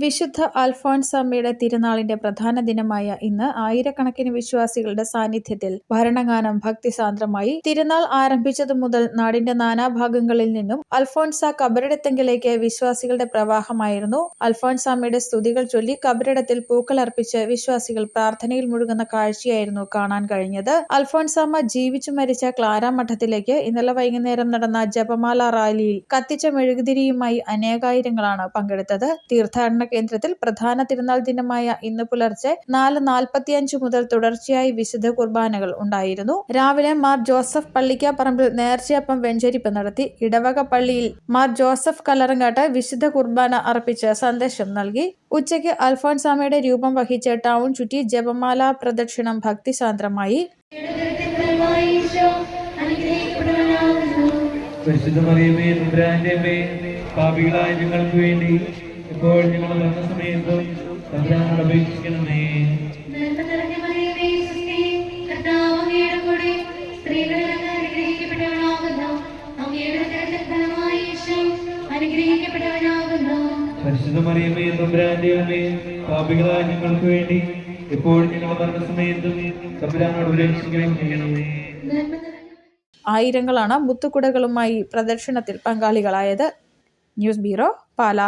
വിശുദ്ധ അൽഫോൻസമ്മയുടെ തിരുനാളിന്റെ പ്രധാന ദിനമായ ഇന്ന് ആയിരക്കണക്കിന് വിശ്വാസികളുടെ സാന്നിധ്യത്തിൽ ഭരണഗാനം ഭക്തിസാന്ദ്രമായി തിരുനാൾ ആരംഭിച്ചതു മുതൽ നാടിന്റെ നാനാഭാഗങ്ങളിൽ നിന്നും അൽഫോൺസ കബറിടത്തെങ്കിലേക്ക് വിശ്വാസികളുടെ പ്രവാഹമായിരുന്നു. അൽഫോൻസാമ്മയുടെ സ്തുതികൾ ചൊല്ലി കബറിടത്തിൽ പൂക്കളർപ്പിച്ച് വിശ്വാസികൾ പ്രാർത്ഥനയിൽ മുഴുകുന്ന കാഴ്ചയായിരുന്നു കാണാൻ കഴിഞ്ഞത്. അൽഫോൻസാമ്മ ജീവിച്ചു മരിച്ച ക്ലാരാമഠത്തിലേക്ക് ഇന്നലെ വൈകുന്നേരം നടന്ന ജപമാല റാലിയിൽ കത്തിച്ച മെഴുകുതിരിയുമായി അനേകായിരങ്ങളാണ് പങ്കെടുത്തത്. തീർത്ഥാടന കേന്ദ്രത്തിൽ പ്രധാന തിരുനാൾ ദിനമായ ഇന്ന് പുലർച്ചെ നാല് നാൽപ്പത്തിയഞ്ച് മുതൽ തുടർച്ചയായി വിശുദ്ധ കുർബാനകൾ ഉണ്ടായിരുന്നു. രാവിലെ മാർ ജോസഫ് പള്ളിക്കാപ്പറമ്പിൽ നേർച്ചയപ്പം വെഞ്ചരിപ്പ് നടത്തി ഇടവക പള്ളിയിൽ മാർ ജോസഫ് കല്ലറങ്ങാട്ട് വിശുദ്ധ കുർബാന അർപ്പിച്ച് സന്ദേശം നൽകി. ഉച്ചയ്ക്ക് അൽഫോൻസാമയുടെ രൂപം വഹിച്ച് ടൗൺ ചുറ്റി ജപമാല പ്രദക്ഷിണം ഭക്തിസാന്ദ്രമായി. പരിശുദ്ധ മറിയമേ പാപികളായ ഞങ്ങൾക്ക് വേണ്ടി ഇപ്പോൾ ഞങ്ങൾ വന്ന സമയത്ത് തമ്പുരാനോട് അപേക്ഷിക്കണമേ. തമ്പുരാന്റെ അമ്മേ പാപികളായ ഞങ്ങൾക്ക് വേണ്ടി ഇപ്പോൾ ഞങ്ങൾ വന്ന സമയത്തും തമ്പുരാനോട് ഉപേക്ഷിക്കുകയും ചെയ്യണമേ. ആയിരങ്ങളാണ് മുത്തുകുടകളുമായി പ്രദർശനത്തിൽ പങ്കാളികളായത്. News bureau Pala.